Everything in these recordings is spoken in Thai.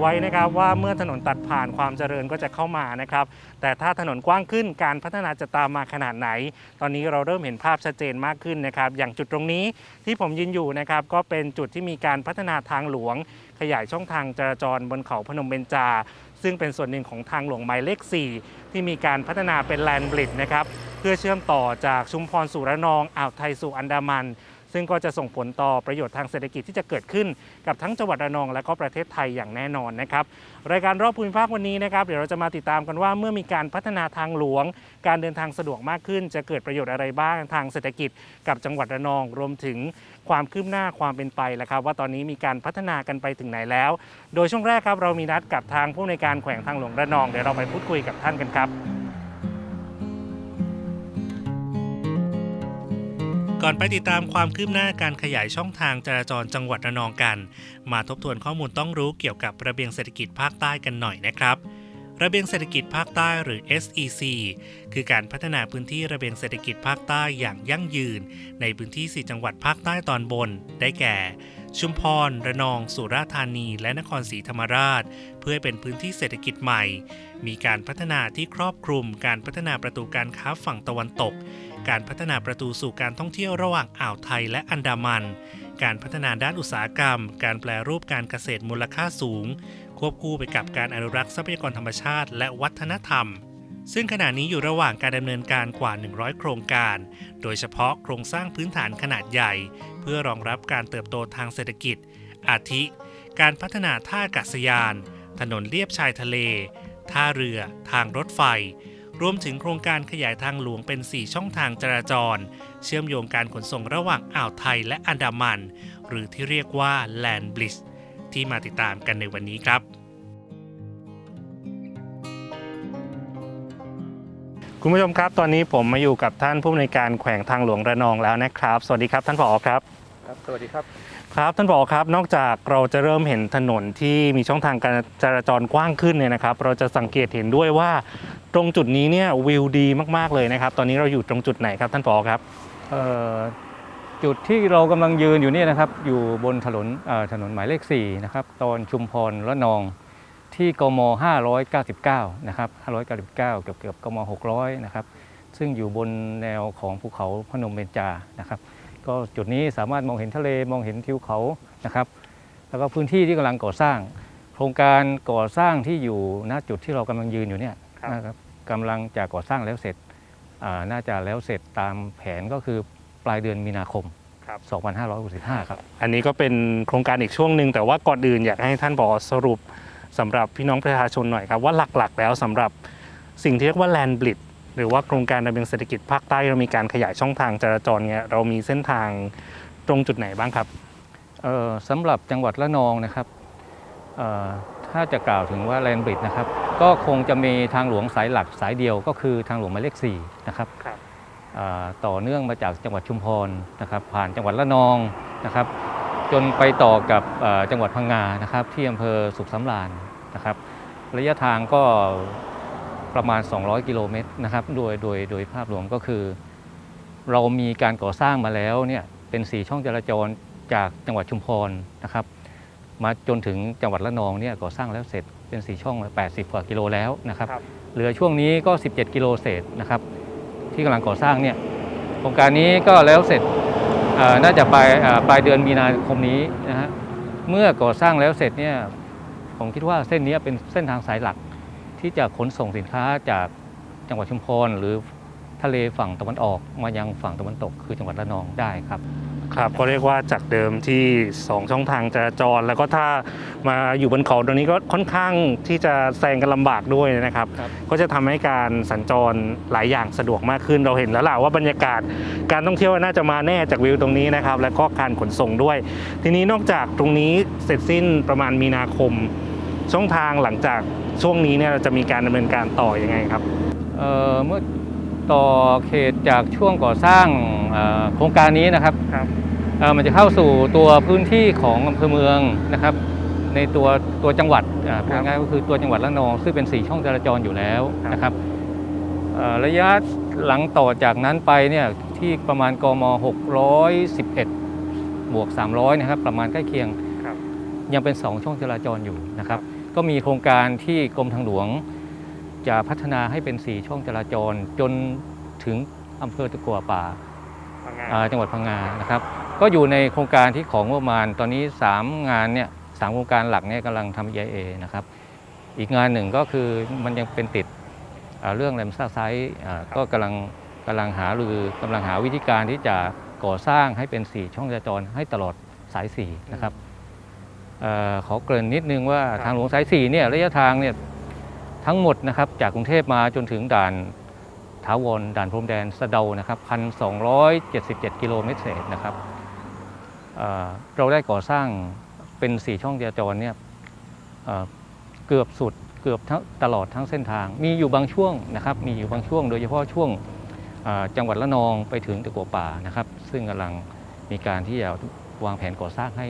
ไว้นะครับว่าเมื่อถนนตัดผ่านความเจริญก็จะเข้ามานะครับ แต่ถ้าถนนกว้างขึ้นการพัฒนาจะตามมาขนาดไหน ตอนนี้เราเริ่มเห็นภาพชัดเจนมากขึ้นนะครับ อย่างจุดตรงนี้ที่ผมยืนอยู่นะครับก็เป็นจุดที่มีการพัฒนาทางหลวง ขยายช่องทางจราจรบนเขาพนมเบญจา ซึ่งเป็นส่วนหนึ่งของทางหลวงหมายเลข 4 ที่มีการพัฒนาเป็นแลนบริดนะครับเพื่อเชื่อมต่อจากชุมพรสู่ระนองอ่าวไทยสู่อันดามัน ซึ่งก็จะส่งผลต่อประโยชน์ทางเศรษฐกิจที่จะเกิดขึ้นกับทั้งจังหวัดระนองและก็ประเทศไทยอย่างแน่นอนนะครับรายการรอบภูมิภาควันนี้นะครับเดี๋ยวเราจะมาติดตามกันว่าเมื่อมีการพัฒนาทางหลวง การเดินทางสะดวกมากขึ้น จะเกิดประโยชน์อะไรบ้างทางเศรษฐกิจกับจังหวัดระนองรวมถึงความคืบหน้าความเป็นไปแล้วครับว่าตอนนี้มีการพัฒนากันไปถึงไหนแล้ว โดยช่วงแรกครับเรามีนัดกับทางผู้ในการแขวงทางหลวงระนองเดี๋ยวเราไปพูดคุยกับท่านกันครับ ก่อนไปติดตามความคืบหน้าการขยายช่องทางจราจรจังหวัดระนองกัน มาทบทวนข้อมูลต้องรู้เกี่ยวกับระเบียงเศรษฐกิจภาคใต้กันหน่อยนะครับ ระเบียงเศรษฐกิจภาคใต้หรือ SEC คือการพัฒนาพื้นที่ระเบียงเศรษฐกิจภาคใต้อย่างยั่งยืน ในพื้นที่ 4 จังหวัดภาคใต้ตอนบน ได้แก่ ชุมพร ระนอง สุราษฎร์ธานี และนครศรีธรรมราช เพื่อเป็นพื้นที่เศรษฐกิจใหม่ มีการพัฒนาที่ครอบคลุมการพัฒนาประตูการค้าฝั่งตะวันตก การพัฒนาประตูสู่การท่องเที่ยวระหว่างอ่าวไทยและอันดามัน การพัฒนาด้านอุตสาหกรรม การแปลรูปการเกษตรมูลค่าสูง ควบคู่ไปกับการอนุรักษ์ทรัพยากรธรรมชาติ และวัฒนธรรม ซึ่งขณะนี้อยู่ระหว่างการดำเนินการกว่า 100 โครงการ โดยเฉพาะโครงสร้างพื้นฐานขนาดใหญ่ เพื่อรองรับการเติบโตทางเศรษฐกิจ อาทิ การพัฒนาท่าอากาศยาน ถนนเลียบชายทะเล ท่าเรือ ทางรถไฟ รวมถึงโครงการขยายทางหลวงเป็น 4 ช่องทางจราจร เชื่อมโยงการขนส่งระหว่างอ่าวไทยและอันดามัน หรือที่เรียกว่า Land Bridge ที่มาติดตามกันในวันนี้ครับคุณผู้ชมครับ ตอนนี้ผมมาอยู่กับท่านผู้อำนวยการแขวงทางหลวงระนองแล้วนะครับ สวัสดีครับท่านผอครับครับ สวัสดีครับ ครับท่านผอครับ นอกจากเราจะเริ่มเห็นถนนที่มีช่องทางการจราจรกว้างขึ้นเนี่ยนะครับ เราจะสังเกตเห็นด้วยว่า ตรงจุดนี้เนี่ยวิวดีมากๆเลยนะครับ ตอนนี้เราอยู่ตรงจุดไหนครับท่านผอครับ เอ่อจุดที่เรากำลังยืนอยู่เนี่ยนะครับ อยู่บนถนนเอ่อถนนหมายเลข4นะครับ ตอนชุมพรละนองที่กม 599 นะครับ 599 เกือบเกือบกม 600 นะครับ ซึ่งอยู่บนแนวของภูเขาพนมเบญจา นะครับ ก็จุดนี้สามารถมองเห็นทะเลมองเห็นทิวเขา นะครับ แล้วก็พื้นที่ที่กำลังก่อสร้าง โครงการก่อสร้างที่อยู่ณจุดที่เรากำลังยืนอยู่เนี่ย ครับนะครับกำลังจะก่อสร้างแล้วเสร็จอ่าน่าจะแล้วเสร็จตามแผนก็คือปลายเดือนมีนาคม ครับ 2565 ครับ อันนี้ก็เป็นโครงการอีกช่วงหนึ่งแต่ว่าก่อนอื่นอยากให้ท่านผอสรุปสำหรับพี่น้องประชาชนหน่อยครับ ว่าหลักๆ แล้วสำหรับสิ่งที่เรียกว่า Land Bridge หรือว่าโครงการระเบียงเศรษฐกิจภาคใต้เรามีการขยายช่องทางจราจรเนี่ยเรามีเส้นทางตรงจุดไหนบ้างครับ เอ่อสำหรับจังหวัดละนองนะครับเอ่อ ถ้าจะกล่าวถึงว่าแลนบริดนะครับ ก็คงจะมีทางหลวงสายหลักสายเดียวก็คือทางหลวงหมายเลข4นะครับครับอ่าต่อเนื่องมาจากจังหวัดชุมพรนะครับ ผ่านจังหวัดละนองนะครับ จนไปต่อกับเอ่อจังหวัดพังงานะครับ ที่อำเภอสุขสำราญนะครับ ระยะทางก็ประมาณ 200 กิโลเมตรนะครับ โดยโดยโดยภาพรวมก็คือ เรามีการก่อสร้างมาแล้วเนี่ยเป็น 4 ช่องจราจรจากจังหวัดชุมพรนะครับ มาจนถึงจังหวัดละนองเนี่ยก่อสร้างแล้วเสร็จเป็น4ช่อง 80 กว่ากิโลแล้วนะครับครับ เหลือช่วงนี้ก็ 17 กิโลเศษนะครับที่กำลังก่อสร้างเนี่ยโครงการนี้ก็แล้วเสร็จเอ่อน่าจะปลายเอ่อปลายเดือนมีนาคมนี้นะฮะเมื่อก่อสร้างแล้วเสร็จเนี่ยผมคิดว่าเส้นนี้เป็นเส้นทางสายหลัก ที่จะขนส่งสินค้าจากจังหวัดชุมพรหรือทะเลฝั่งตะวันออกมายังฝั่งตะวันตก คือจังหวัดระนองได้ครับ ครับก็เรียกว่าจากเดิมที่ 2 ช่องทางจราจร แล้วก็ถ้ามาอยู่บนเขาตรงนี้ก็ค่อนข้างที่จะแซงกันลำบากด้วยนะครับครับ ก็จะทำให้การสัญจรหลายอย่างสะดวกมากขึ้นเราเห็นแล้วล่ะว่าบรรยากาศการท่องเที่ยวน่าจะมาแน่จากวิวตรงนี้นะครับ แล้วก็การขนส่งด้วย ทีนี้นอกจากตรงนี้เสร็จสิ้นประมาณมีนาคม ช่องทางหลังจากช่วงนี้เนี่ยเราจะมีการดำเนินการต่อยังไงครับ เอ่อเมื่อ ต่อเขตจากช่วงก่อสร้างเอ่อโครงการนี้นะครับครับเอ่อมันจะเข้าสู่ตัวพื้นที่ของอำเภอเมืองนะครับ ในตัวตัวจังหวัดอ่าพูดง่ายๆก็คือตัวจังหวัดละนอง ซึ่งเป็น4ช่องจราจรอยู่แล้วนะครับเอ่อระยะหลังต่อจากนั้นไปเนี่ยที่ประมาณกม 611 บวก 300 นะครับ ประมาณใกล้เคียงครับยังเป็น 2 ช่องจราจรอยู่นะครับ ก็มีโครงการที่กรมทางหลวง จะพัฒนาให้เป็น4ช่องจราจรจนถึงอำเภอตะกัวป่าอ่าจังหวัดพังงานะครับ ก็อยู่ในโครงการที่ของงบประมาณตอนนี้ 3 งานเนี่ยสามโครงการหลักเนี่ยกำลังทำ EIA นะครับ อีกงานหนึ่งก็คือมันยังเป็นติดอ่าเรื่องแรมซ่าไซต์อ่าก็กำลังกำลังหารือกำลังหาวิธีการที่จะก่อสร้างให้เป็น4ช่องจราจรให้ตลอดสาย4นะครับเออขอเกริ่นนิดนึงว่าครับทางหลวงสาย4เนี่ยระยะทางเนี่ย ทั้งหมดนะครับจากกรุงเทพมาจนถึงด่านถาวรด่านพรมแดนสะเดานะครับ1,277 กิโลเมตรเศษนะครับเราได้ก่อสร้างเป็น 4 ช่องจราจรเนี่ยเกือบสุดเกือบตลอดทั้งเส้นทาง มีอยู่บางช่วงนะครับ มีอยู่บางช่วง โดยเฉพาะช่วงจังหวัดละนองไปถึงตะกัวป่านะครับ ซึ่งกำลังมีการที่จะวางแผนก่อสร้างให้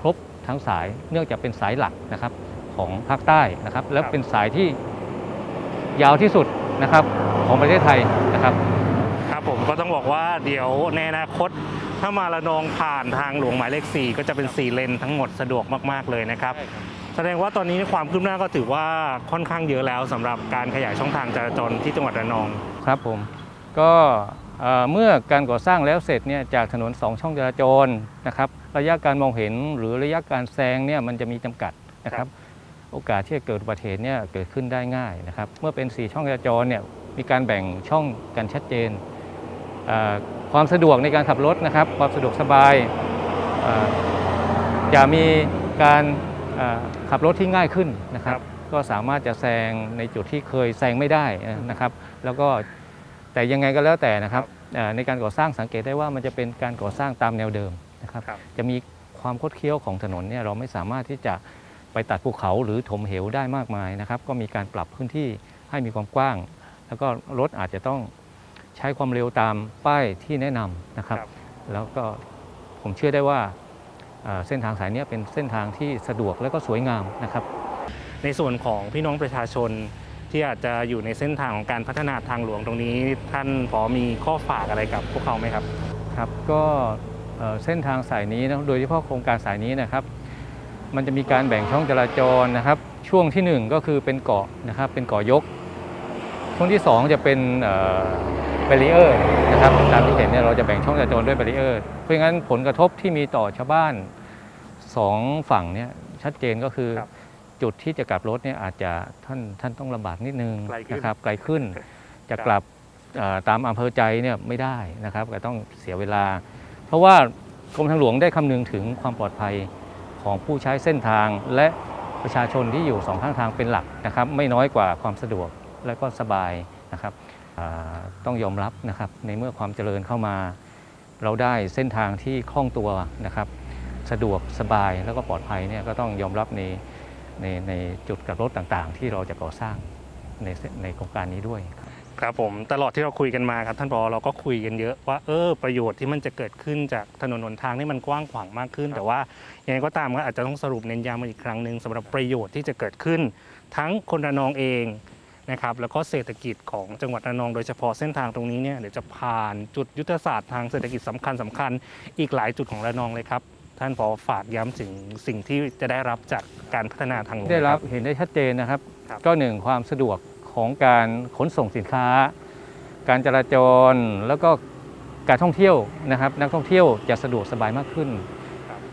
ครบทั้งสาย เนื่องจากเป็นสายหลักนะครับของภาคใต้นะครับ และเป็นสายที่ ยาวที่สุดนะครับของประเทศไทยนะครับครับผมก็ต้องบอกว่าเดี๋ยวในอนาคต ถ้ามาระนองผ่านทางหลวงหมายเลข 4 ก็จะเป็น 4 เลนทั้งหมดสะดวกมาก ๆ เลยนะครับ แสดงว่าตอนนี้ความคืบหน้าก็ถือว่าค่อนข้างเยอะแล้วสำหรับการขยายช่องทางจราจรที่จังหวัดระนองครับผมก็เอ่อเมื่อการก่อสร้างแล้วเสร็จเนี่ยจากถนน 2 ช่องจราจรนะครับระยะการมองเห็นหรือระยะการแซงเนี่ยมันจะมีจำกัดนะครับ โอกาสที่จะเกิดอุบัติเหตุเนี่ยเกิดขึ้นได้ง่ายนะครับ เมื่อเป็น 4 ช่องจราจรเนี่ยมีการแบ่งช่องกันชัดเจนเอ่อความสะดวกในการขับรถนะครับ ความสะดวกสบายเอ่อจะมีการเอ่อขับรถที่ง่ายขึ้นนะครับครับ ก็สามารถจะแซงในจุดที่เคยแซงไม่ได้นะครับ แล้วก็แต่ยังไงก็แล้วแต่นะครับเอ่อในการก่อสร้างสังเกตได้ว่ามันจะเป็นการก่อสร้างตามแนวเดิมนะครับครับจะมีความคดเคี้ยวของถนนเนี่ยเราไม่สามารถที่จะ ไปตัดภูเขาหรือถมเหวได้มากมายนะครับ ก็มีการปรับพื้นที่ให้มีความกว้าง แล้วก็รถอาจจะต้องใช้ความเร็วตามป้ายที่แนะนำนะครับ ครับ แล้วก็ผมเชื่อได้ว่าเอ่อเส้นทางสายเนี้ยเป็นเส้นทางที่สะดวกและก็สวยงามนะครับ ในส่วนของพี่น้องประชาชนที่อาจจะอยู่ในเส้นทางของการพัฒนาทางหลวงตรงนี้ ท่านพอมีข้อฝากอะไรกับพวกเขาไหมครับ ครับก็เอ่อเส้นทางสายนี้นะโดยเฉพาะโครงการสายนี้นะครับ มันจะมีการแบ่งช่องจราจรนะครับ ช่วงทีหนึ่1 ก็คือเป็นเกาะนะครับ เป็นเกาะยก ช่วงที่ 2 จะเป็นเบรีเออร์นะครับตามที่เห็นเนี่ยเราจะแบ่งช่องจราจรด้วยเบรีเออร์เพราะงั้นผลกระทบที่มีต่อชาวบ้านสองฝั่งเนี่ยชัดเจนก็คือครับจุดที่จะกลับรถเนี่ยอาจจะท่านท่านต้องลำบากนิดนึงไกลขึ้นนะครับไกลขึ้นจะครับกลับเอ่อตามอำเภอใจเนี่ยไม่ได้นะครับก็ต้องเสียเวลา เพราะว่ากรมทางหลวงได้คำนึงถึงความปลอดภัย ของผู้ใช้เส้นทาง และประชาชนที่อยู่สองข้างทางเป็นหลักนะครับ ไม่น้อยกว่าความสะดวกและก็สบายนะครับต้องยอมรับนะครับในเมื่อความเจริญเข้ามา เราได้เส้นทางที่คล่องตัวนะครับ สะดวกสบายแล้วก็ปลอดภัยเนี่ยก็ต้องยอมรับในในในจุดกลับรถต่างๆ ที่เราจะก่อสร้างในเส้นในโครงการนี้ด้วย ครับผมตลอดที่เราคุยกันมาครับท่านผอเราก็คุยกันเยอะว่าเออประโยชน์ที่มันจะเกิดขึ้นจากถนนหนทางนี่มันกว้างขวางมากขึ้น แต่ว่ายังไงก็ตามก็อาจจะต้องสรุปเน้นย้ำมาอีกครั้งหนึ่งสำหรับประโยชน์ที่จะเกิดขึ้น ทั้งคนระนองเองนะครับแล้วก็เศรษฐกิจของจังหวัดระนองโดยเฉพาะเส้นทางตรงนี้เนี่ยเดี๋ยวจะผ่านจุดยุทธศาสตร์ทางเศรษฐกิจสำคัญสำคัญอีกหลายจุดของระนองเลยครับท่านผอฝากย้ำถึงสิ่งที่จะได้รับจากการพัฒนาทางหลวงได้รับคเห็นได้ชัดเจนนะครับครับ ก็หนึ่งความสะดวก ของการขนส่งสินค้า การจราจรแล้วก็การท่องเที่ยวนะครับ นักท่องเที่ยวจะสะดวกสบายมากขึ้น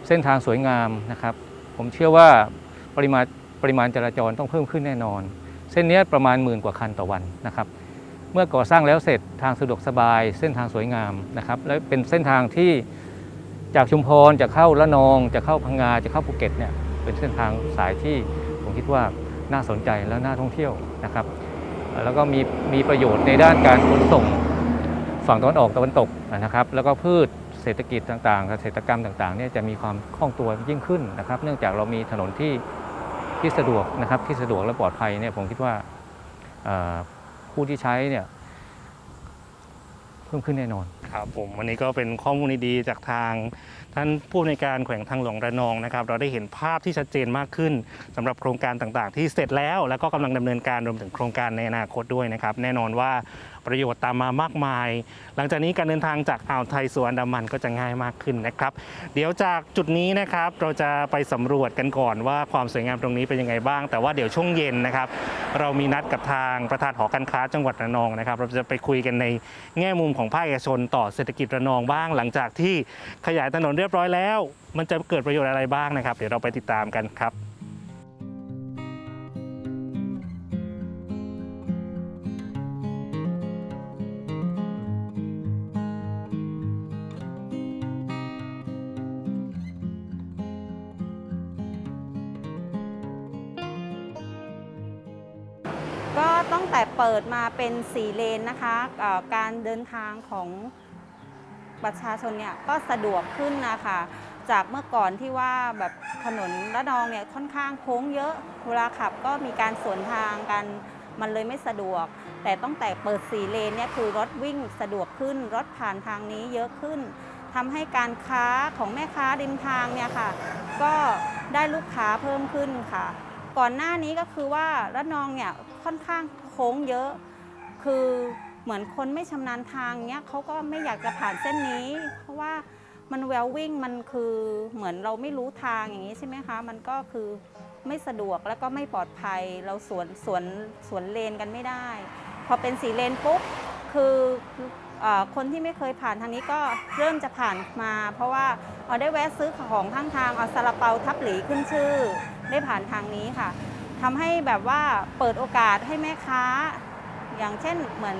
เส้นทางสวยงามนะครับ ผมเชื่อว่าปริมาณปริมาณจราจรต้องเพิ่มขึ้นแน่นอน เส้นเนี้ยประมาณหมื่นกว่าคันต่อวันนะครับ เมื่อก่อสร้างแล้วเสร็จทางสะดวกสบาย เส้นทางสวยงามนะครับ และเป็นเส้นทางที่จากชุมพรจะเข้าละนอง จะเข้าพังงาจะเข้าภูเก็ตเนี่ยเป็นเส้นทางสายที่ผมคิดว่าน่าสนใจและน่าท่องเที่ยวนะครับ แล้วก็มีมีประโยชน์ในด้านการขนส่งฝั่งตะวันออกตะวันตกนะครับ แล้วก็พืชเศรษฐกิจต่างๆ เกษตรกรรมต่างๆเนี่ยจะมีความคล่องตัวยิ่งขึ้นนะครับ เนื่องจากเรามีถนนที่ที่สะดวกนะครับที่สะดวกและปลอดภัยเนี่ยผมคิดว่าผู้ที่ใช้เนี่ยเพิ่มขึ้นแน่นอนครับผมวันนี้ก็เป็นข้อมูลดีๆจากทาง ท่านผู้ในการแขวงทางหลวงระนองนะครับ เราได้เห็นภาพที่ชัดเจนมากขึ้นสำหรับโครงการต่างๆ ที่เสร็จแล้ว แล้วก็กำลังดำเนินการรวมถึงโครงการในอนาคตด้วยนะครับ แน่นอนว่าประโยชน์ตามมามากมาย หลังจากนี้การเดินทางจากอ่าวไทยสู่อันดามันก็จะง่ายมากขึ้นนะครับ เดี๋ยวจากจุดนี้นะครับเราจะไปสำรวจกันก่อนว่าความสวยงามตรงนี้เป็นยังไงบ้าง แต่ว่าเดี๋ยวช่วงเย็นนะครับ เรามีนัดกับทางประธานหอการค้าจังหวัดระนองนะครับ เราจะไปคุยกันในแง่มุมของภาคเอกชน ต่อเศรษฐกิจระนองบ้าง หลังจากที่ขยายถนนเรียบร้อยแล้ว มันจะเกิดประโยชน์อะไรบ้างนะครับ เดี๋ยวเราไปติดตามกันครับก็ตั้งแต่เปิดมาเป็นสีเลนนะคะการเดินทางของ ประชาชนเนี่ยก็สะดวกขึ้นนะคะจากเมื่อก่อนที่ว่าแบบถนนระนองเนี่ยค่อนข้างโค้งเยอะเวลาขับก็มีการสวนทางกันมันเลยไม่สะดวก แต่ตั้งแต่เปิดสี่เลนเนี่ยคือรถวิ่งสะดวกขึ้น รถผ่านทางนี้เยอะขึ้นทำให้การค้าของแม่ค้าริมทางเนี่ยค่ะ ก็ได้ลูกค้าเพิ่มขึ้นค่ะ ก่อนหน้านี้ก็คือว่าระนองเนี่ยค่อนข้างโค้งเยอะ คือ เหมือนคนไม่ชำนาญทางเนี้ยเขาก็ไม่อยากจะผ่านเส้นนี้ เพราะว่ามันแวววิ่งมันคือเหมือนเราไม่รู้ทางอย่างนี้ใช่ไหมคะ มันก็คือไม่สะดวกแล้วก็ไม่ปลอดภัยเราสวนสวนสวนเลนกันไม่ได้ พอเป็นสีเลนปุ๊บคือออคนที่ไม่เคยผ่านทางนี้ก็เริ่มจะผ่านมา เพราะว่าเอาได้แวะซื้อของข้างทางเอาซาลาเปาทับหลีขึ้นชื่อ ได้ผ่านทางนี้ค่ะทำให้แบบว่าเปิดโอกาสให้แม่ค้า อย่างเช่นเหมือน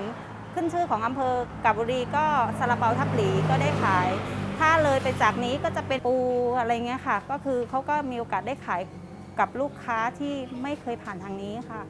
ขึ้นชื่อของอำเภอกาบุรีก็ซาลาเปาทับหลีก็ได้ขาย ถ้าเลยไปจากนี้ก็จะเป็นปูอะไรเงี้ยค่ะ ก็คือเขาก็มีโอกาสได้ขายกับลูกค้าที่ไม่เคยผ่านทางนี้ค่ะ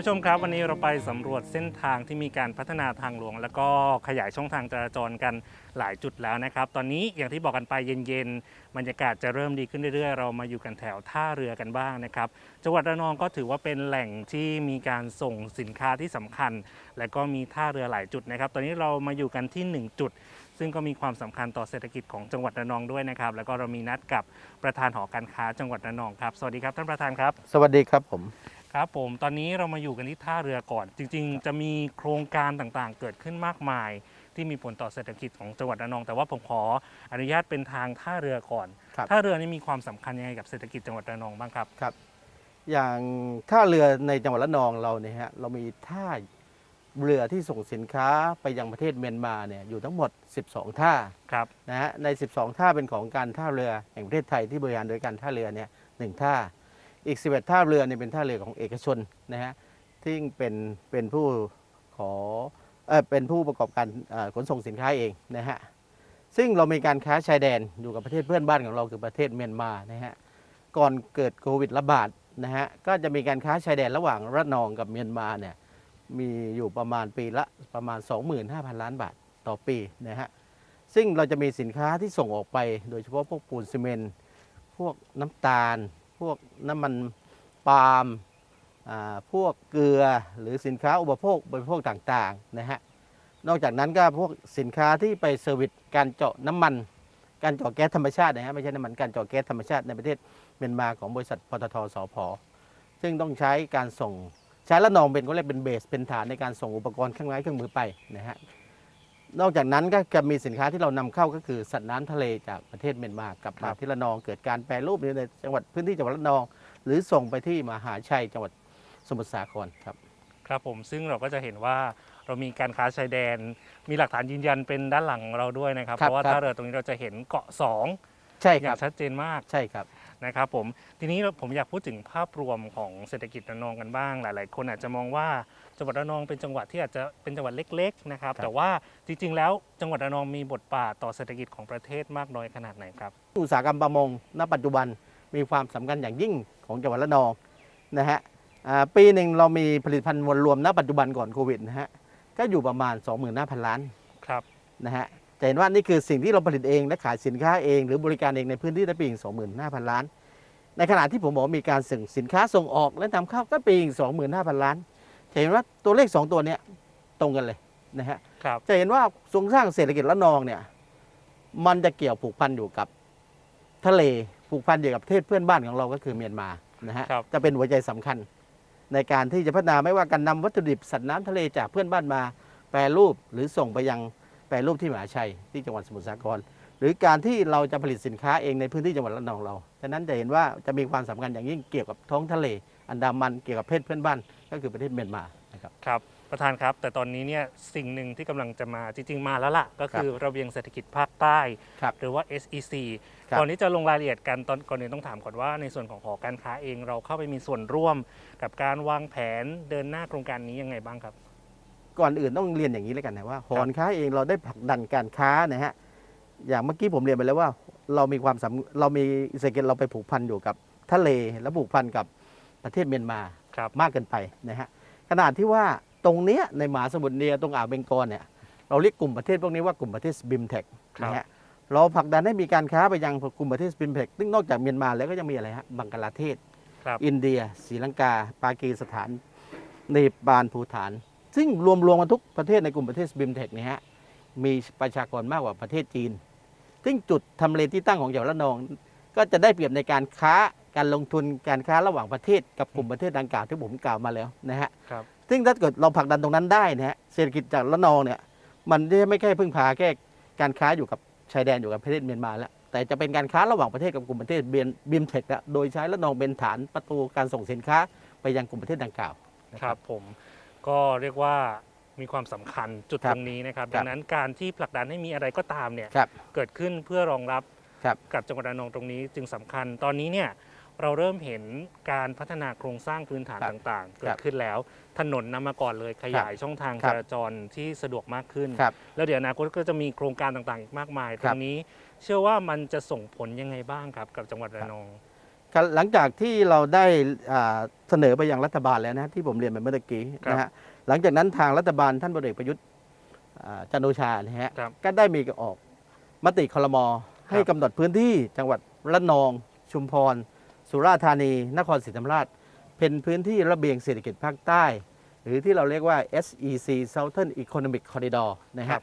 ผู้ชมครับวันนี้เราไปสำรวจเส้นทางที่มีการพัฒนาทางหลวง แล้วก็ขยายช่องทางจราจรกันหลายจุดแล้วนะครับ ตอนนี้อย่างที่บอกกันไปเย็นๆบรรยากาศจะเริ่มดีขึ้นเรื่อยๆ เรามาอยู่กันแถวท่าเรือกันบ้างนะครับจังหวัดระนองก็ถือว่าเป็นแหล่งที่มีการส่งสินค้าที่สำคัญ และก็มีท่าเรือหลายจุดนะครับ ตอนนี้เรามาอยู่กันที่ 1 จุด ซึ่งก็มีความสำคัญต่อเศรษฐกิจของจังหวัดระนองด้วยนะครับ แล้วก็เรามีนัดกับประธานหอการค้าจังหวัดระนองครับสวัสดีครับท่านประธานครับ สวัสดีครับผม ครับผมตอนนี้เรามาอยู่กันที่ท่าเรือก่อน จริง ๆ จะมีโครงการต่างๆ เกิดขึ้นมากมาย ที่มีผลต่อเศรษฐกิจของจังหวัดระนอง แต่ว่าผมขออนุญาตเป็นทางท่าเรือก่อน ครับ ท่าเรือนี่มีความสำคัญยังไงกับเศรษฐกิจจังหวัดระนองบ้างครับอย่างท่าเรือในจังหวัดระนองเราเนี่ยฮะเรามีท่าเรือที่ส่งสินค้าไปยังประเทศเมียนมาเนี่ยอยู่ทั้งหมด 12 ท่าครับ นะฮะใน 12 ท่าเป็นของการท่าเรือแห่งประเทศไทยที่บริหารโดยการท่าเรือเนี่ยหนึ่งท่า อีก 11 ท่าเรือเนี่ยเป็นท่าเรือของเอกชนนะฮะที่เป็นเป็นผู้ขอเออเป็นผู้ประกอบการขนส่งสินค้าเองนะฮะซึ่งเรามีการค้าชายแดนอยู่กับประเทศเพื่อนบ้านของเราคือประเทศเมียนมานะฮะก่อนเกิดโควิดระบาดนะฮะก็จะมีการค้าชายแดนระหว่างระนองกับเมียนมาเนี่ยมีอยู่ประมาณปีละประมาณ 25,000 ล้านบาทต่อปีนะฮะซึ่งเราจะมีสินค้าที่ส่งออกไป โดยเฉพาะพวกปูนซีเมนต์พวกน้ำตาล พวกน้ำมันปาล์มพวกเกลือหรือสินค้าอุปโภคบริโภคต่างๆนะฮะนอกจากนั้นก็พวกสินค้าที่ไปเซอร์วิสการเจาะน้ำมัน การเจาะแก๊สธรรมชาตินะฮะไม่ใช่น้ำมันการเจาะแก๊สธรรมชาติในประเทศเมียนมาของบริษัทปตทสพซึ่งต้องใช้การส่งใช้ละนองเป็นก็เรียกเป็นเบสเป็นฐานในการส่งอุปกรณ์เครื่องไม้เครื่องมือไปนะฮะ นอกจากนั้นก็จะมีสินค้าที่เรานำเข้าก็คือสัตว์น้ำทะเลจากประเทศเมียนมากลับครัมาบที่ละนอง เกิดการแปรรูปในจังหวัดพื้นที่จังหวัดละนอง หรือส่งไปที่มหาชัยจังหวัดสมุทรสาครครับ ครับผมซึ่งเราก็จะเห็นว่าเรามีการค้าชายแดน มีหลักฐานยืนยันเป็นด้านหลังเราด้วยนะครับ ครับเพราะว่าครับ ท่าเรือตรงนี้เราจะเห็นเกาะสองใช่อคย่ารับงชัดเจนมาก ใช่ครับ นะครับผมทีนี้ผมอยากพูดถึงภาพรวมของเศรษฐกิจระนองกันบ้าง หลาย ๆ คนอาจจะมองว่าจังหวัดระนองเป็นจังหวัดที่อาจจะเป็นจังหวัดเล็ก ๆ นะครับครับ แต่ว่าจริง ๆ แล้วจังหวัดระนองมีบทบาทต่อเศรษฐกิจของประเทศมากน้อยขนาดไหนครับ อุตสาหกรรมประมงณปัจจุบันมีความสำคัญอย่างยิ่งของจังหวัดระนองนะฮะอ่าปีหนึ่งเรามีผลิตภัณฑ์มวลรวมณปัจจุบันก่อนโควิดนะฮะก็อยู่ประมาณ 25,000 ล้านครับ นะฮะ จะเห็นว่านี่คือสิ่งที่เราผลิตเองและขายสินค้าเอง หรือบริการเองในพื้นที่ได้ปีถึง25,000 ล้าน ในขณะที่ผมบอกว่ามีการส่งสินค้าส่งออกและนำเข้าก็ปีอีก25,000 ล้าน จะเห็นว่าตัวเลข 2 ตัวเนี้ยตรงกันเลยนะฮะครับจะเห็นว่าโครงสร้างเศรษฐกิจละนองเนี่ยมันจะเกี่ยวผูกพันอยู่กับทะเลผูกพันอยู่กับประเทศเพื่อนบ้านของเราก็คือเมียนมานะฮะครับจะเป็นหัวใจสำคัญ ในการที่จะพัฒนาไม่ว่าการนำวัตถุดิบสัตว์น้ำทะเลจากเพื่อนบ้านมา แปรรูปหรือส่งไปยัง แปรรูปที่มหาชัยที่จังหวัดสมุทรสาคร หรือการที่เราจะผลิตสินค้าเองในพื้นที่จังหวัดระนองเราฉะนั้นจะเห็นว่าจะมีความสำคัญอย่างยิ่งเกี่ยวกับท้องทะเล อันดามันเกี่ยวกับเพศเพื่อนบ้านก็คือประเทศเมียนมานะครับครับประธานครับ แต่ตอนนี้เนี่ยสิ่งหนึ่งที่กำลังจะมาจริง ๆ มาแล้วล่ะ ก็คือระเบียงเศรษฐกิจภาคใต้ครับหรือว่า SEC ครับก่อนที่จะลงรายละเอียดกันตอนก่อนอื่นต้องถามก่อนว่าในส่วนของหอการค้าเองเราเข้าไปมีส่วนร่วม กับการวางแผนเดินหน้าโครงการนี้ยังไงบ้างครับ ก่อนอื่นต้องเรียนอย่างนี้เลยกันนะว่าหอการค้าเองเราได้ผลักดันการค้านะฮะอย่างเมื่อกี้ผมเรียนไปแล้วว่าเรามีความสำเรามีเศรษฐกิจเราไปผูกพันอยู่กับทะเลและผูกพันกับประเทศเมียนมาครับมากเกินไปนะฮะขนาดที่ว่าตรงเนี้ยในมหาสมุทรอินเดียตรงอ่าวเบงกอลเนี่ยเราเรียกกลุ่มประเทศพวกนี้ว่ากลุ่มประเทศบิมเทคครับนะฮะเราผลักดันให้มีการค้าไปยังกลุ่มประเทศบิมเทคซึ่งนอกจากเมียนมาแล้วก็ยังมีอะไรฮะบังกลาเทศครับอินเดียศรีลังกา ปากีสถานเนปาลภูฐาน ซึ่งรวมรวมกันทุกประเทศในกลุ่มประเทศบิมเทคเนี่ยฮะมีประชากรมากกว่าประเทศจีน ซึ่งจุดทำเลที่ตั้งของจังหวัดระนอง ก็จะได้เปรียบในการค้าการลงทุนการค้าระหว่างประเทศกับกลุ่มประเทศดังกล่าวที่ผมกล่าวมาแล้วนะฮะครับ ซึ่งถ้าเกิดเราผลักดันตรงนั้นได้นะฮะเศรษฐกิจจากระนองเนี่ยมันไม่แค่พึ่งพาแค่การค้าอยู่กับชายแดนอยู่กับประเทศเมียนมาแล้วแต่จะเป็นการค้าระหว่างประเทศกับกลุ่มประเทศเบียนบิมเทคแล้วโดยใช้ระนองเป็นฐานประตูการส่งสินค้าไปยังกลุ่มประเทศดังกล่าวนะครับผม ก็เรียกว่ามีความสำคัญจุดครัตบรงนี้นะครับครับ ดังนั้นการที่ผลักดันให้มีอะไรก็ตามเนี่ยครับเกิดขึ้นเพื่อรองรับครับกับจังหวัดระนองตรงนี้จึงสำคัญ ตอนนี้เนี่ยเราเริ่มเห็นการพัฒนาโครงสร้างพื้นฐานครับต่างๆ เกิครัดบขึ้นแล้ว ถนนนำมาก่อนเลยขยายช่องทางครัจบราจรที่สะดวกมากขึ้นครับแล้วเดี๋ยวอนาคตก็จะมีโครงการต่างๆ อีกมากมายคตรัรบงนี้เชื่อว่ามันจะส่งผลยังไงบ้างครับกับจังหวัดระนองครับ หลังจากที่เราได้อ่าเสนอไปยังรัฐบาลแล้วนะที่ผมเรียนไปเมื่อตะกี้ครับนะฮะหลังจากนั้นทางรัฐบาลท่านพลเอกประยุทธ์อ่าจันทร์โอชานะฮะครับก็ได้มีออกมติคลมให้กำหนดพื้นที่จังหวัดระนอง ชุมพร สุราษฎร์ธานี นครศรีธรรมราช เป็นพื้นที่ระเบียงเศรษฐกิจภาคใต้ หรือที่เราเรียกว่า SEC Southern Economic Corridor นะครัฮะบ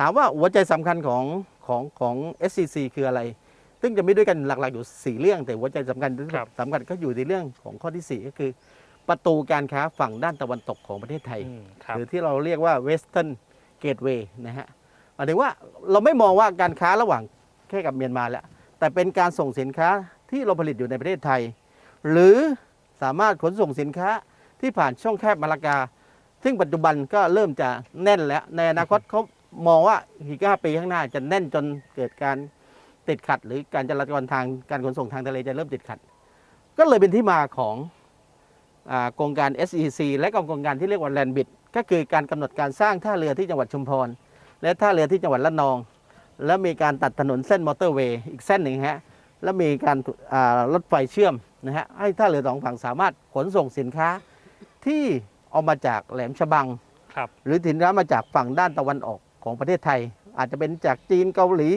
ถามว่าหัวใจสำคัญของของของ SEC คืออะไร ซึ่งจะมีด้วยกันหลักๆอยู่ 4 เรื่อง แต่หัวใจสำคัญที่ครับ สำคัญก็อยู่ในเรื่องของข้อที่4 ก็คือ ประตูการค้าฝั่งด้านตะวันตกของประเทศไทย อืมครับ หรือที่เราเรียกว่า Western Gateway นะฮะหมายถึงว่าเราไม่มองว่าการค้าระหว่างแค่กับเมียนมาแล้ว แต่เป็นการส่งสินค้าที่เราผลิตอยู่ในประเทศไทย หรือสามารถขนส่งสินค้าที่ผ่านช่องแคบมาลากา ซึ่งปัจจุบันก็เริ่มจะแน่นแล้ว ในอนาคตเขามองว่าอีกห้าปีข้างหน้าจะแน่นจนเกิดการ ติดขัด หรือการจราจรทางการขนส่งทางทะเลจะเริ่มติดขัด ก็เลยเป็นที่มาของอาโครงการ SEC และก็โครงการที่เรียกว่า Land b i d ก็คือการกำหนดการสร้างท่าเรือที่จังหวัดชุมพร และท่าเรือที่จังหวัดระนอง แล้วมีการตัดถนนเส้นมอเตอร์เวย์อีกเส้นหนึ่งฮะแล้วมีการอ่ารถไฟเชื่อมนะฮะให้ท่าเรือสองฝั่งสามารถขนส่งสินค้าที่เอามาจากแหลมฉบังครับหรือสินค้ามาจากฝั่งด้านตะวันออกของประเทศไทย อาจจะเป็นจากจีนเกาหลี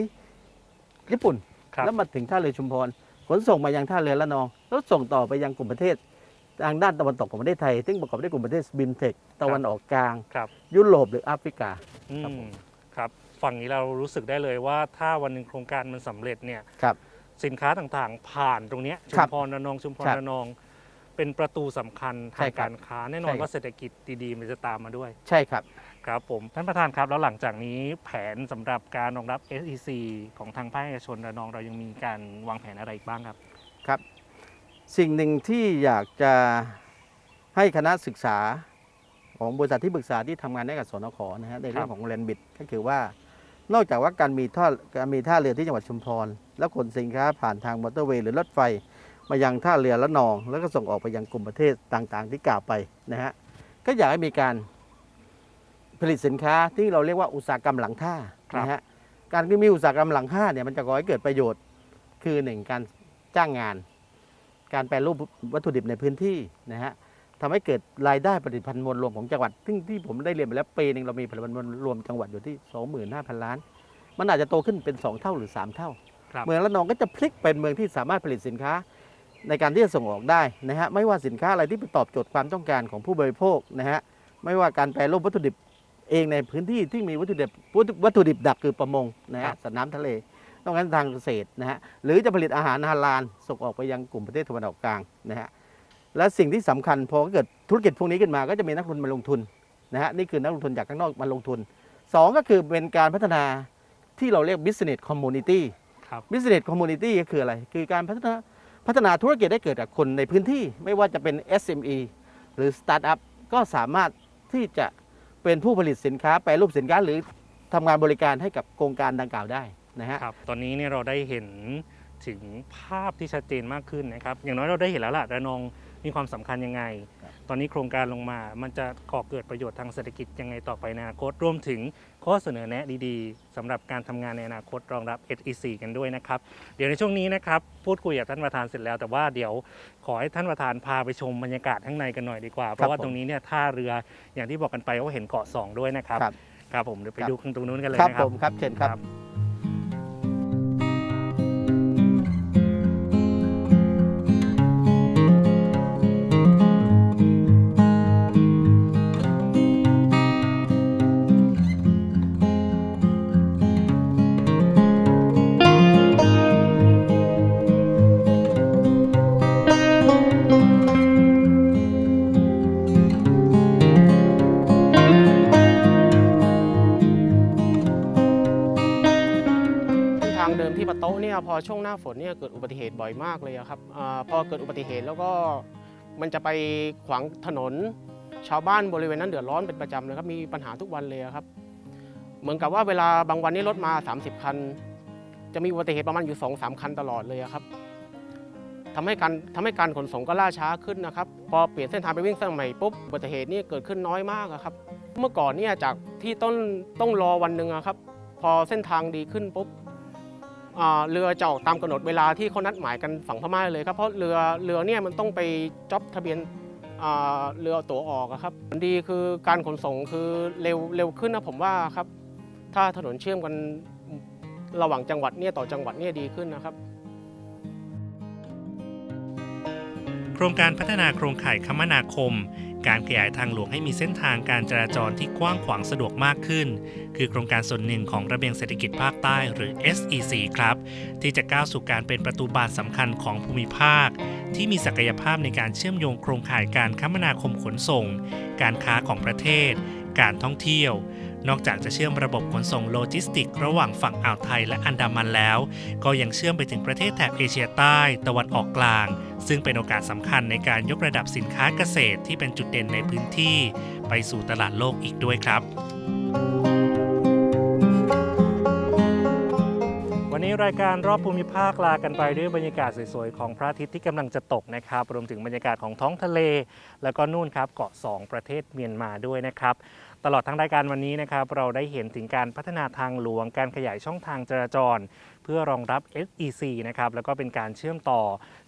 ญี่ปุ่น ครับแล้วมาถึงท่าเรือชุมพร ขนส่งมายังท่าเรือละนอง แล้วส่งต่อไปยังกลุ่มประเทศ ทางด้านตะวันตกของประเทศไทย ซึ่งประกอบด้วยกลุ่มประเทศบิมเทคตะวันออกกลาง ครับ ยุโรปหรือแอฟริกา อืครับมผมครับ ฝั่งนี้เรารู้สึกได้เลยว่าถ้าวันหนึ่งโครงการมันสำเร็จเนี่ยครับ สินค้าต่างๆ ผ่านตรงเนี้ยชุครัมบพรระนองชุมพรครับระนอง เป็นประตูสำคัญใช่ทางครับการค้าแน่นอนใช่ครับ ว่าเศรษฐกิจดีๆมันจะตามมาด้วย ใช่ครับ ครับผมท่านประธานครับ แล้วหลังจากนี้แผนสำหรับการรองรับ SEC ของทางภาคเอกชนระนองเรายังมีการวางแผนอะไรอีกบ้างครับครับ สิ่งหนึ่งที่อยากจะให้คณะศึกษาของบริษัทที่ปรึกษาที่ทำงานให้กับสนขนะฮะในเรื่องของแลนบิดก็คือว่า นอกจากว่าการมีท่าการมีท่าเรือที่จังหวัดชุมพร แล้วขนสินค้าผ่านทางมอเตอร์เวย์หรือรถไฟ มายังท่าเรือละนอง แล้วก็ส่งออกไปยังกลุ่มประเทศต่างๆ ที่กล่าวไปนะฮะก็อยากให้มีการ ผลิตสินค้าที่เราเรียกว่าอุตสาหกรรมหลังท่าครับ นะฮะการที่มีอุตสาหกรรมหลังท่าเนี่ยมันจะก่อให้เกิดประโยชน์คือหนึ่งการจ้างงาน การแปรรูปวัตถุดิบในพื้นที่นะฮะทำให้เกิดรายได้ผลิตภัณฑ์มวลรวมของจังหวัด ซึ่งที่ผมได้เรียนไปแล้วปีหนึ่งเรามีผลิตภัณฑ์มวลรวมจังหวัดอยู่ที่ 25,000 ล้าน มันอาจจะโตขึ้นเป็น 2 เท่าหรือ 3 เท่า ครับ เมืองละนองก็จะพลิกเป็นเมืองที่สามารถผลิตสินค้า ในการที่จะส่งออกได้นะฮะไม่ว่าสินค้าอะไรที่ไปตอบโจทย์ความต้องการของผู้บริโภคนะฮะไม่ว่าการแปรรูปวัตถุดิบ เองในพื้นที่ที่มีวัตถุดิบวัตถุดิบดักคือประมงนะครัฮะบสัตว์น้ำทะเลต้องการทางเกษตรนะฮะหรือจะผลิตอาหารฮาลาลส่งออกไปยังกลุ่มประเทศตะวันออกกลางนะฮะและสิ่งที่สำคัญพอเกิดธุรกิจพวกนี้ขึ้นมาก็จะมีนักลงทุนมาลงทุนนะฮะนี่คือนักลงทุนจากข้างนอกมาลงทุนสองก็คือเป็นการพัฒนาที่เราเรียก business community ครับ business community ก็คืออะไร คือการพัฒนาพัฒนาธุรกิจให้เกิดจากคนในพื้นที่ ไม่ว่าจะเป็น SME หรือ Startup ก็สามารถที่จะ เป็นผู้ผลิตสินค้าแปรรูปสินค้าหรือทำงานบริการให้กับโครงการดังกล่าวได้นะฮะ ครับ ตอนนี้เนี่ยเราได้เห็นถึงภาพที่ชัดเจนมากขึ้นนะครับ อย่างน้อยเราได้เห็นแล้วล่ะระนอง มีความสำคัญยังไง ตอนนี้โครงการลงมามันจะก่อเกิดประโยชน์ทางเศรษฐกิจยังไงต่อไปในอนาคตรวมถึงข้อเสนอแนะดีๆสำหรับการทำงานในอนาคตรองรับ SEC กันด้วยนะครับ เดี๋ยวในช่วงนี้นะครับพูดคุยกับท่านประธานเสร็จแล้วแต่ว่าเดี๋ยวขอให้ท่านประธานพาไปชมบรรยากาศข้างในกันหน่อยดีกว่า เพราะว่าผมตรงนี้เนี่ยท่าเรืออย่างที่บอกกันไปว่าเห็นเกาะสองด้วยนะครับครับครับผมเดี๋ยวไปครับดูข้างตรงนู้นกันเลยครับนะครัผบมครับเชิญครับ พอช่วงหน้าฝนเนี่ยเกิดอุบัติเหตุบ่อยมากเลยครับอพอเกิดอุบัติเหตุแล้วก็มันจะไปขวางถนน ชาวบ้านบริเวณนั้นเดือดร้อนเป็นประจำเลยครับมีปัญหาทุกวันเลยครับ เหมือนกับว่าเวลาบางวันนี้รถมา 30 คัน จะมีอุบัติเหตุประมาณอยู่2อสคันตลอดเลยครับทำให้การทำให้การขนส่งก็ล่าช้าขึ้นนะครับ พอเปลี่ยนเส้นทางไปวิ่งเส้นใหม่ปุ๊บอุบัติเหตุนี่เกิดขึ้นน้อยมากครับ เมื่อก่อนเนี่ยจากที่ต้นต้องรอวันหนึ่งครับ พอเส้นทางดีขึ้นปุ๊บ เรือจะออกตามกำหนดเวลาที่เขานัดหมายกันฝั่งพม่าเลยครับเพราะเรือเรือเนี่ยมันต้องไปจ็อบทะเบียนเรือตั๋วออกครับผลดีคือการขนส่งคือเร็วเร็วขึ้นนะผมว่าครับ ถ้าถนนเชื่อมกันระหว่างจังหวัดเนี่ยต่อจังหวัดเนี่ยดีขึ้นนะครับ โครงการพัฒนาโครงข่ายคมนาคม การขยายทางหลวงให้มีเส้นทางการจราจรที่กว้างขวางสะดวกมากขึ้น คือโครงการส่วนหนึ่งของระเบียงเศรษฐกิจภาคใต้หรือ SEC ครับ ที่จะก้าวสู่การเป็นประตูบานสำคัญของภูมิภาค ที่มีศักยภาพในการเชื่อมโยงโครงข่ายการคมนาคมขนส่ง การค้าของประเทศ การท่องเที่ยว นอกจากจะเชื่อมระบบขนส่งโลจิสติก ระหว่างฝั่งอ่าวไทยและอันดามันแล้ว ก็ยังเชื่อมไปถึงประเทศแถบเอเชียใต้ ตะวันออกกลาง ซึ่งเป็นโอกาสสำคัญในการยกระดับสินค้าเกษตรที่เป็นจุดเด่นในพื้นที่ ไปสู่ตลาดโลกอีกด้วยครับ วันนี้รายการรอบภูมิภาคลากันไปด้วยบรรยากาศสวยๆของพระอาทิตย์ที่กำลังจะตกนะครับ รวมถึงบรรยากาศของท้องทะเล แล้วก็นู่นครับเกาะ 2 ประเทศเมียนมาด้วยนะครับ ตลอดทั้งรายการวันนี้นะครับเราได้เห็นถึงการพัฒนาทางหลวง การขยายช่องทางจราจร เพื่อรองรับ SEC นะครับแล้วก็เป็นการเชื่อมต่อ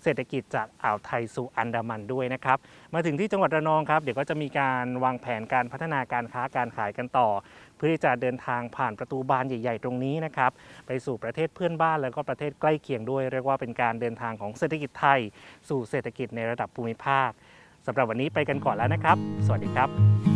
เศรษฐกิจจากอ่าวไทยสู่อันดามันด้วยนะครับมาถึงที่จังหวัดระนองครับเดี๋ยวก็จะมีการวางแผนการพัฒนาการค้าการขายกันต่อ เพื่อที่จะเดินทางผ่านประตูบานใหญ่ ๆ ตรงนี้นะครับไปสู่ประเทศเพื่อนบ้านแล้วก็ประเทศใกล้เคียงด้วย เรียกว่าเป็นการเดินทางของเศรษฐกิจไทย สู่เศรษฐกิจในระดับภูมิภาคสำหรับวันนี้ไปกันก่อนแล้วนะครับ สวัสดีครับ